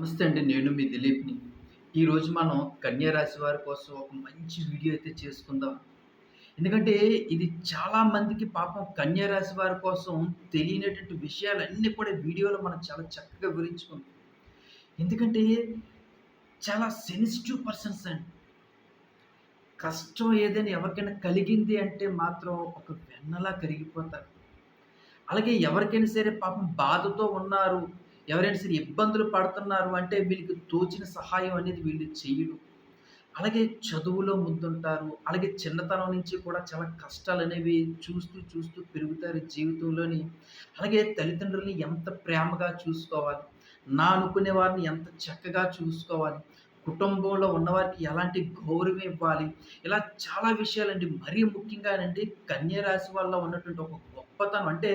నమస్తే అండి నేను మీ దిలీప్ని. ఈరోజు మనం కన్యారాశి వారి కోసం ఒక మంచి వీడియో అయితే చేసుకుందాం. ఎందుకంటే ఇది చాలా మందికి పాపం కన్యారాశి వారి కోసం తెలియనటువంటి విషయాలన్నీ కూడా వీడియోలో మనం చాలా చక్కగా వివరించుకుందాం. ఎందుకంటే చాలా సెన్సిటివ్ పర్సన్స్ అండి. కష్టం ఏదైనా ఎవరికైనా కలిగింది అంటే మాత్రం ఒక వెన్నలా కరిగిపోతారు. అలాగే ఎవరికైనా సరే పాపం బాధతో ఉన్నారు ఎవరైనా సరే ఇబ్బందులు పడుతున్నారు అంటే వీళ్ళకి తోచిన సహాయం అనేది వీళ్ళు చేయడం అలాగే చదువులో ముందుంటారు. అలాగే చిన్నతనం నుంచి కూడా చాలా కష్టాలు అనేవి చూస్తూ చూస్తూ పెరుగుతారు జీవితంలోని. అలాగే తల్లిదండ్రుల్ని ఎంత ప్రేమగా చూసుకోవాలి. నా అనుకునే వారిని ఎంత చక్కగా చూసుకోవాలి. కుటుంబంలో ఉన్నవారికి ఎలాంటి గౌరవం ఇవ్వాలి. ఇలా చాలా విషయాలండి. మరీ ముఖ్యంగానండి కన్యరాశి వల్ల ఉన్నటువంటి ఒక గొప్పతనం అంటే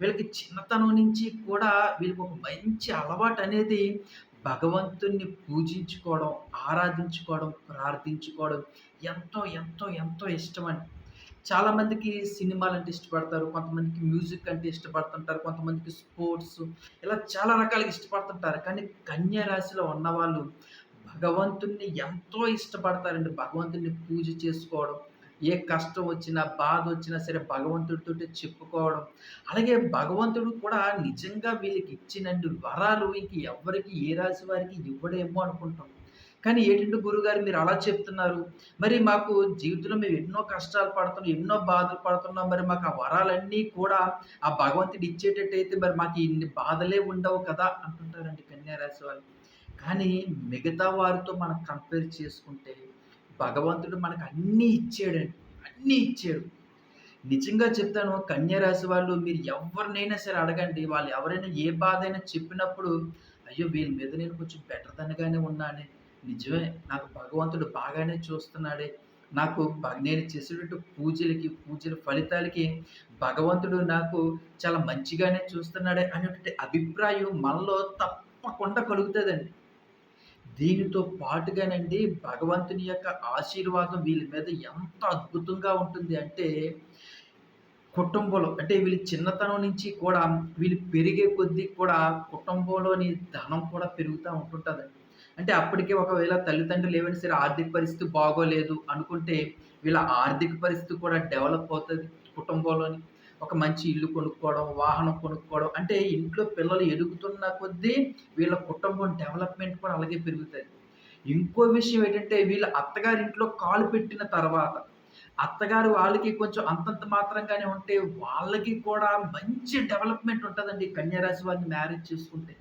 వీళ్ళకి చిన్నతనం నుంచి కూడా వీళ్ళకి ఒక మంచి అలవాటు అనేది భగవంతుణ్ణి పూజించుకోవడం ఆరాధించుకోవడం ప్రార్థించుకోవడం ఎంతో ఎంతో ఎంతో ఇష్టమండి చాలామందికి సినిమాలు అంటే ఇష్టపడతారు కొంతమందికి మ్యూజిక్ అంటే ఇష్టపడుతుంటారు కొంతమందికి స్పోర్ట్స్ ఇలా చాలా రకాలుగా ఇష్టపడుతుంటారు. కానీ కన్యా రాశిలో ఉన్నవాళ్ళు భగవంతుణ్ణి ఎంతో ఇష్టపడతారండి. భగవంతుణ్ణి పూజ చేసుకోవడం ఏ కష్టం వచ్చినా బాధ వచ్చినా సరే భగవంతుడితో చెప్పుకోవడం. అలాగే భగవంతుడు కూడా నిజంగా వీళ్ళకి ఇచ్చినండి వరాలు ఇంక ఎవరికి ఏ రాశి వారికి ఇవ్వడేమో అనుకుంటాం. కానీ ఏంటంటే గురుగారు మీరు అలా చెప్తున్నారు. మరి మాకు జీవితంలో మేము ఎన్నో కష్టాలు పడుతున్నాం ఎన్నో బాధలు పడుతున్నాం. మరి మాకు ఆ వరాలన్నీ కూడా ఆ భగవంతుడు ఇచ్చేటట్టయితే మరి మాకు ఇన్ని బాధలే ఉండవు కదా అంటుంటారండి కన్యారాశి వాళ్ళు. కానీ మిగతా వారితో మనం కంపేర్ చేసుకుంటే భగవంతుడు మనకు అన్నీ ఇచ్చాడండి. అన్నీ ఇచ్చాడు. నిజంగా చెప్తాను కన్యారాశి వాళ్ళు మీరు ఎవరినైనా సరే అడగండి. వాళ్ళు ఎవరైనా ఏ బాధ అయినా చెప్పినప్పుడు అయ్యో వీళ్ళ మీద నేను కొంచెం బెటర్ దనగానే ఉన్నానే. నిజమే నాకు భగవంతుడు బాగానే చూస్తున్నాడే. నాకు నేను చేసేటట్టు పూజలకి పూజల ఫలితాలకి భగవంతుడు నాకు చాలా మంచిగానే చూస్తున్నాడే అనేటువంటి అభిప్రాయం మనలో తప్పకుండా కలుగుతుందండి. దీనితో పాటుగానండి భగవంతుని యొక్క ఆశీర్వాదం వీళ్ళ మీద ఎంత అద్భుతంగా ఉంటుంది అంటే కుటుంబంలో అంటే వీళ్ళ చిన్నతనం నుంచి కూడా వీళ్ళు పెరిగే కొద్దీ కూడా కుటుంబంలోని ధనం కూడా పెరుగుతూ ఉంటుంటుందండి. అంటే అప్పటికే ఒకవేళ తల్లిదండ్రులు ఏమైనా సరే ఆర్థిక పరిస్థితి బాగోలేదు అనుకుంటే వీళ్ళ ఆర్థిక పరిస్థితి కూడా డెవలప్ అవుతుంది కుటుంబంలోని. ఒక మంచి ఇల్లు కొనుక్కోవడం వాహనం కొనుక్కోవడం అంటే ఇంట్లో పిల్లలు ఎదుగుతున్న కొద్దీ వీళ్ళ కుటుంబం డెవలప్మెంట్ కూడా అలాగే పెరుగుతుంది ఇంకో విషయం ఏంటంటే వీళ్ళ అత్తగారి ఇంట్లో కాలు పెట్టిన తర్వాత అత్తగారు వాళ్ళకి కొంచెం అంతంత మాత్రంగానే ఉంటే వాళ్ళకి కూడా మంచి డెవలప్మెంట్ ఉంటుందండి కన్యారాశి వారిని మ్యారేజ్ చేసుకుంటే.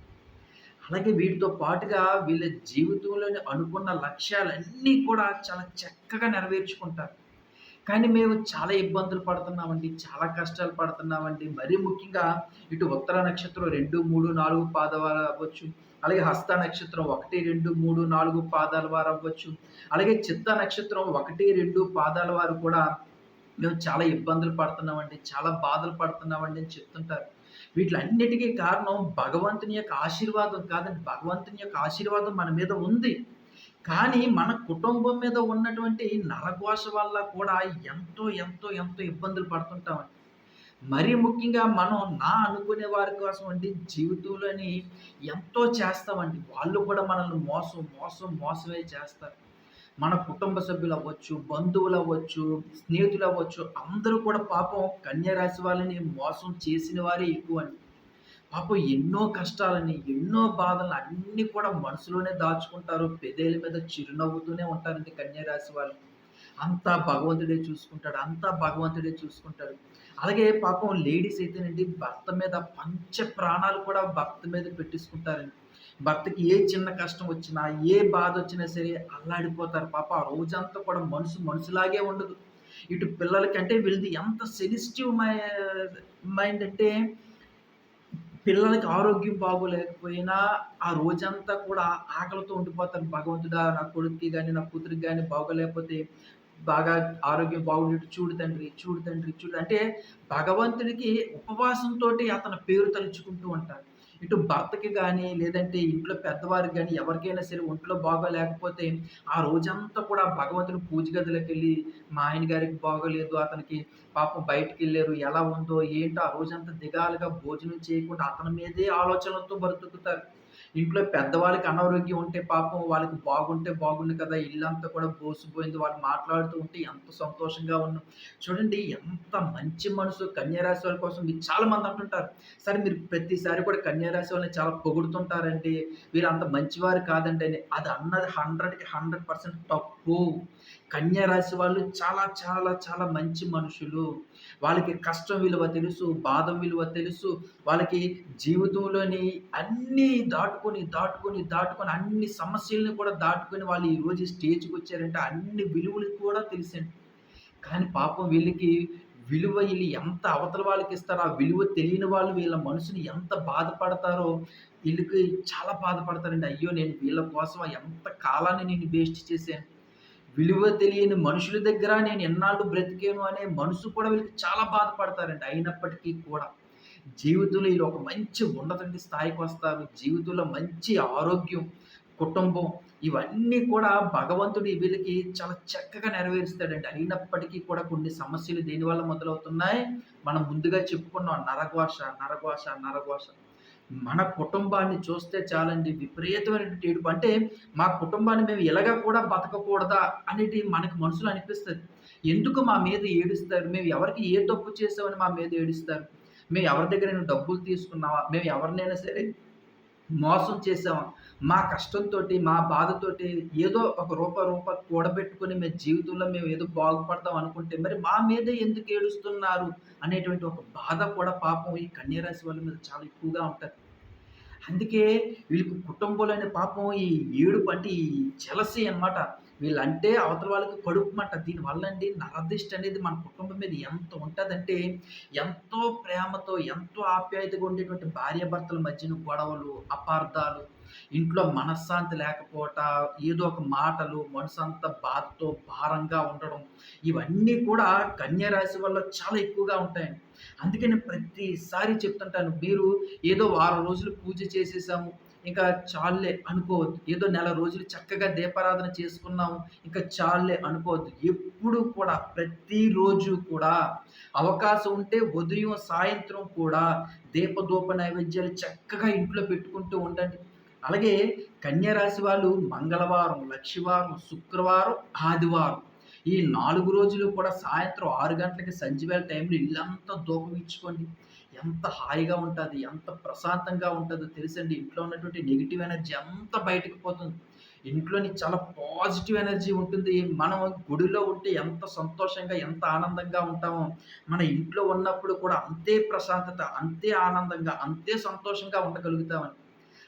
అలాగే వీటితో పాటుగా వీళ్ళ జీవితంలోని అనుకున్న లక్ష్యాలన్నీ కూడా చాలా చక్కగా నెరవేర్చుకుంటారు. కానీ మేము చాలా ఇబ్బందులు పడుతున్నామండి చాలా కష్టాలు పడుతున్నామండి. మరీ ముఖ్యంగా ఇటు ఉత్తర నక్షత్రం రెండు మూడు నాలుగు పాదవారు అవ్వచ్చు. అలాగే హస్త నక్షత్రం ఒకటి రెండు మూడు నాలుగు పాదాల వారు అవ్వచ్చు. అలాగే చిత్త నక్షత్రం ఒకటి రెండు పాదాల వారు కూడా మేము చాలా ఇబ్బందులు పడుతున్నామండి చాలా బాధలు పడుతున్నామండి అని చెప్తుంటారు. వీటిలన్నిటికీ కారణం భగవంతుని యొక్క ఆశీర్వాదం కాదండి. భగవంతుని యొక్క ఆశీర్వాదం మన మీద ఉంది. కానీ మన కుటుంబం మీద ఉన్నటువంటి నరఘోష వల్ల కూడా ఎంతో ఎంతో ఎంతో ఇబ్బందులు పడుతుంటామండి మరీ ముఖ్యంగా మనం నా అనుకునే వారి కోసం అండి జీవితంలోని ఎంతో చేస్తామండి వాళ్ళు కూడా మనల్ని మోసం మోసం మోసమే చేస్తారు. మన కుటుంబ సభ్యులు అవ్వచ్చు బంధువులు అవ్వచ్చు స్నేహితులు అవ్వచ్చు అందరూ కూడా పాపం కన్యా రాశి వాళ్ళని మోసం చేసిన వారే ఎక్కువ అండి. పాపం ఎన్నో కష్టాలని ఎన్నో బాధలను అన్నీ కూడా మనసులోనే దాచుకుంటారు. పెదేల మీద చిరునవ్వుతూనే ఉంటారండి కన్యారాశి వాళ్ళు. అంతా భగవంతుడే చూసుకుంటాడు అంతా భగవంతుడే చూసుకుంటాడు. అలాగే పాపం లేడీస్ అయితేనండి భర్త మీద పంచ ప్రాణాలు కూడా భర్త మీద పెట్టించుకుంటారండి భర్తకి ఏ చిన్న కష్టం వచ్చినా ఏ బాధ వచ్చినా సరే అల్లాడిపోతారు. పాప ఆ రోజంతా కూడా మనసు మనసులాగే ఉండదు. ఇటు పిల్లలకి అంటే వీళ్ళది ఎంత సెన్సిటివ్ మైండ్ అంటే పిల్లలకి ఆరోగ్యం బాగోలేకపోయినా ఆ రోజంతా కూడా ఆకలితో ఉండిపోతాను భగవంతుడా నా కొడుక్కి కానీ నా కూతురికి కానీ బాగోలేకపోతే బాగా ఆరోగ్యం బాగుండేట్టు చూడు తండ్రి చూడు తండ్రి చూడు. అంటే భగవంతుడికి ఉపవాసంతో అతని పేరు తలుచుకుంటూ ఉంటాడు ఇటు భర్తకి కానీ లేదంటే ఇంట్లో పెద్దవారికి కానీ ఎవరికైనా సరే ఒంట్లో బాగోలేకపోతే ఆ రోజంతా కూడా భగవంతుని పూజ గదిలోకి వెళ్ళి మా ఆయన గారికి బాగోలేదు అతనికి పాపం బయటికి వెళ్ళారు ఎలా ఉందో ఏంటో ఆ రోజంతా దిగాలుగా భోజనం చేయకుండా అతని మీదే ఆలోచనలతో బ్రతుకుతారు ఇంట్లో పెద్దవాళ్ళకి అనారోగ్యం ఉంటే పాపం వాళ్ళకి బాగుంటే బాగుండు కదా! ఇల్లంతా కూడా బోసిపోయింది. వాళ్ళు మాట్లాడుతూ ఉంటే ఎంత సంతోషంగా ఉన్నాం. చూడండి ఎంత మంచి మనసు కన్యారాశి వాళ్ళ కోసం మీరు చాలా మంది అంటుంటారు. సరే మీరు ప్రతిసారి కూడా కన్యారాశి వాళ్ళని చాలా పొగుడుతుంటారండి. వీళ్ళంత మంచివారు కాదండి అని. అది అన్నది 100కి 100% తప్పు. కన్యా రాశి వాళ్ళు చాలా చాలా చాలా మంచి మనుషులు. వాళ్ళకి కష్టం విలువ తెలుసు, బాధ విలువ తెలుసు. వాళ్ళకి జీవితంలోని అన్నీ దాటుకొని, దాటుకొని, దాటుకొని అన్ని సమస్యలను కూడా దాటుకొని వాళ్ళు ఈరోజు స్టేజ్కి వచ్చారంటే అన్ని విలువలు కూడా తెలిసండి కానీ పాపం వీళ్ళకి విలువ వీళ్ళు ఎంత అవతల వాళ్ళకిస్తారో, ఆ విలువ తెలియని వాళ్ళు వీళ్ళ మనసుని ఎంత బాధపడతారో వీళ్ళకి చాలా బాధపడతారండి. అయ్యో! నేను వీళ్ళ కోసం ఎంత కాలాన్ని నేను వేస్ట్ చేశాను. విలువ తెలియని మనుషుల దగ్గర నేను ఎన్నాళ్ళు బ్రతికాను అనే మనసు కూడా వీళ్ళకి చాలా బాధపడతారండి. అయినప్పటికీ కూడా జీవితంలో ఈళ్ళు ఒక మంచి ఉన్నదండి స్థాయికి వస్తారు జీవితంలో మంచి ఆరోగ్యం, కుటుంబం ఇవన్నీ కూడా భగవంతుడు వీళ్ళకి చాలా చక్కగా నెరవేరుస్తాడండి. అయినప్పటికీ కూడా కొన్ని సమస్యలు దేనివల్ల మొదలవుతున్నాయి? మనం ముందుగా చెప్పుకున్నాం నరఘోష, నరఘోష, నరఘోష. మన కుటుంబాన్ని చూస్తే చాలండి విపరీతమైనటువంటి ఏడుపు. అంటే మా కుటుంబాన్ని మేము ఇలాగా కూడా బతకకూడదా అనేది మనకు మనసులో అనిపిస్తుంది ఎందుకు మా మీద ఏడుస్తారు? మేము ఎవరికి ఏ తప్పు చేశామని మా మీద ఏడుస్తారు? మేము ఎవరి దగ్గర డబ్బులు తీసుకున్నామా? మేము ఎవరినైనా సరే మోసం చేసామా మా కష్టంతోటి, మా బాధతోటి ఏదో ఒక రూప రూప కూడబెట్టుకుని మేము జీవితంలో మేము ఏదో బాగుపడతాం అనుకుంటే, మరి మా మీదే ఎందుకు ఏడుస్తున్నారు? అనేటువంటి ఒక బాధ కూడా పాపం ఈ కన్యరాశి వాళ్ళ మీద చాలా ఎక్కువగా ఉంటుంది అందుకే వీళ్ళకి కుటుంబంలోని పాపం ఈ ఏడుపు అంటే ఈ జలసి అనమాట వీళ్ళంటే అవతల వాళ్ళకి కడుపుమంట. దీనివల్లండి నరదిష్ట అనేది మన కుటుంబం మీద ఎంత ఉంటుందంటే ఎంతో ప్రేమతో, ఎంతో ఆప్యాయతగా ఉండేటువంటి భార్యాభర్తల మధ్యన గొడవలు, అపార్థాలు, ఇంట్లో మనశ్శాంతి లేకపోవట, ఏదో ఒక మాటలు, మనసంతా బాధతో భారంగా ఉండడం, ఇవన్నీ కూడా కన్యా రాశి వల్ల చాలా ఎక్కువగా ఉంటాయండి. అందుకని నేను ప్రతిసారి చెప్తుంటాను. మీరు ఏదో వారం రోజులు పూజ చేసేసాము. ఇంకా చాలే అనుకోవద్దు. ఏదో నెల రోజులు చక్కగా దీపారాధన చేసుకున్నాము. ఇంకా చాలే అనుకోవద్దు. ఎప్పుడు కూడా ప్రతిరోజు కూడా అవకాశం ఉంటే ఉదయం, సాయంత్రం కూడా దీపధూప నైవేద్యాలు చక్కగా ఇంట్లో పెట్టుకుంటూ ఉండండి. అలాగే కన్యరాశి వాళ్ళు మంగళవారం, లక్షవారం, శుక్రవారం, ఆదివారం ఈ నాలుగు రోజులు కూడా సాయంత్రం ఆరు గంటలకి సంజీవేల టైంలో ఇల్లంతా దూపం ఇచ్చుకోండి. ఎంత హాయిగా ఉంటుంది ఎంత ప్రశాంతంగా ఉంటుందో తెలుసండి. ఇంట్లో ఉన్నటువంటి నెగిటివ్ ఎనర్జీ అంత బయటకు పోతుంది. ఇంట్లోని చాలా పాజిటివ్ ఎనర్జీ ఉంటుంది. మనం గుడిలో ఉంటే ఎంత సంతోషంగా, ఎంత ఆనందంగా ఉంటామో, మన ఇంట్లో ఉన్నప్పుడు కూడా అంతే ప్రశాంతత, అంతే ఆనందంగా, అంతే సంతోషంగా ఉండగలుగుతామండి.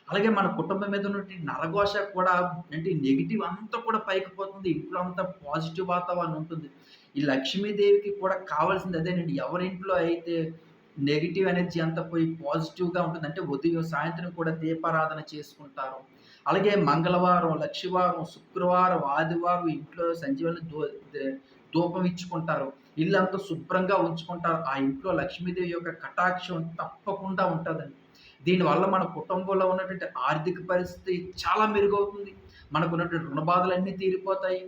అలాగే మన కుటుంబం మీద ఉన్నటువంటి నరఘోష కూడా అంటే నెగిటివ్ అంతా కూడా పైకి పోతుంది. ఇంట్లో అంతా పాజిటివ్ వాతావరణం ఉంటుంది. ఈ లక్ష్మీదేవికి కూడా కావాల్సింది అదేనండి. ఎవరింట్లో అయితే నెగిటివ్ ఎనర్జీ అంతా పోయి పాజిటివ్‌గా ఉంటుంది. అంటే ఉదయం, సాయంత్రం కూడా దీపారాధన చేసుకుంటారు. అలాగే మంగళవారం, లక్షవారం, శుక్రవారం, ఆదివారం ఇంట్లో సంధ్యవేళ దో ధూపం ఇచ్చుకుంటారు. ఇల్లంతా శుభ్రంగా ఉంచుకుంటారు. ఆ ఇంట్లో లక్ష్మీదేవి యొక్క కటాక్షం తప్పకుండా ఉంటుందండి దీనివల్ల మన కుటుంబంలో ఉన్నటువంటి ఆర్థిక పరిస్థితి చాలా మెరుగవుతుంది. మనకున్నటువంటి రుణ బాధలన్నీ తీరిపోతాయి.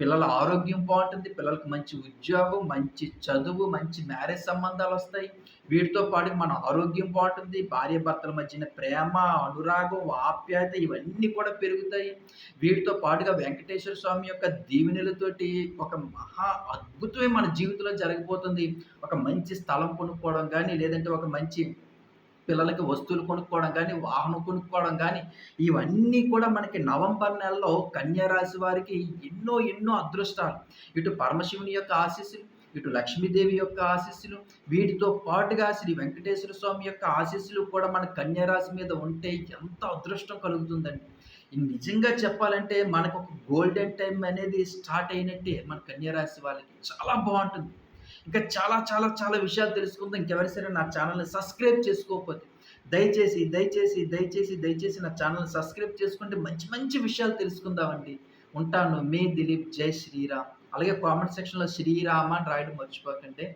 పిల్లల ఆరోగ్యం బాగుంటుంది పిల్లలకు మంచి ఉద్యోగం, మంచి చదువు, మంచి మ్యారేజ్ సంబంధాలు వస్తాయి వీటితో పాటు మన ఆరోగ్యం బాగుంటుంది భార్య భర్తల మధ్యన ప్రేమ, అనురాగం, ఆప్యాయత ఇవన్నీ కూడా పెరుగుతాయి. వీటితో పాటుగా వెంకటేశ్వర స్వామి యొక్క దీవెనలతోటి ఒక మహా అద్భుతమే మన జీవితంలో జరగబోతుంది. ఒక మంచి స్థలం కొనుక్కోవడం కానీ లేదంటే ఒక మంచి పిల్లలకి వస్తువులు కొనుక్కోవడం కానీ వాహనం కొనుక్కోవడం కానీ ఇవన్నీ కూడా మనకి నవంబర్ నెలలో కన్యారాశి వారికి ఎన్నో ఎన్నో అదృష్టాలు. ఇటు పరమశివుని యొక్క ఆశీస్సులు, ఇటు లక్ష్మీదేవి యొక్క ఆశీస్సులు, వీటితో పాటుగా శ్రీ వెంకటేశ్వర స్వామి యొక్క ఆశీస్సులు కూడా మన కన్యారాశి మీద ఉంటే ఎంత అదృష్టం కలుగుతుందండి. నిజంగా చెప్పాలంటే మనకొక గోల్డెన్ టైం అనేది స్టార్ట్ అయినట్టే మన కన్యారాశి వాళ్ళకి. చాలా బాగుంటుంది ఇంకా చాలా చాలా చాలా విషయాలు తెలుసుకుందాం. ఇంకెవరు సరే నా ఛానల్ని సబ్స్క్రైబ్ చేసుకోకపోతే దయచేసి, దయచేసి, దయచేసి, దయచేసి నా ఛానల్ని సబ్స్క్రైబ్ చేసుకుంటే మంచి మంచి విషయాలు తెలుసుకుందామండి. ఉంటాను. మీ దిలీప్. జై శ్రీరామ్. అలాగే కామెంట్ సెక్షన్‌లో శ్రీరామ అని రాయడం మర్చిపోకండి.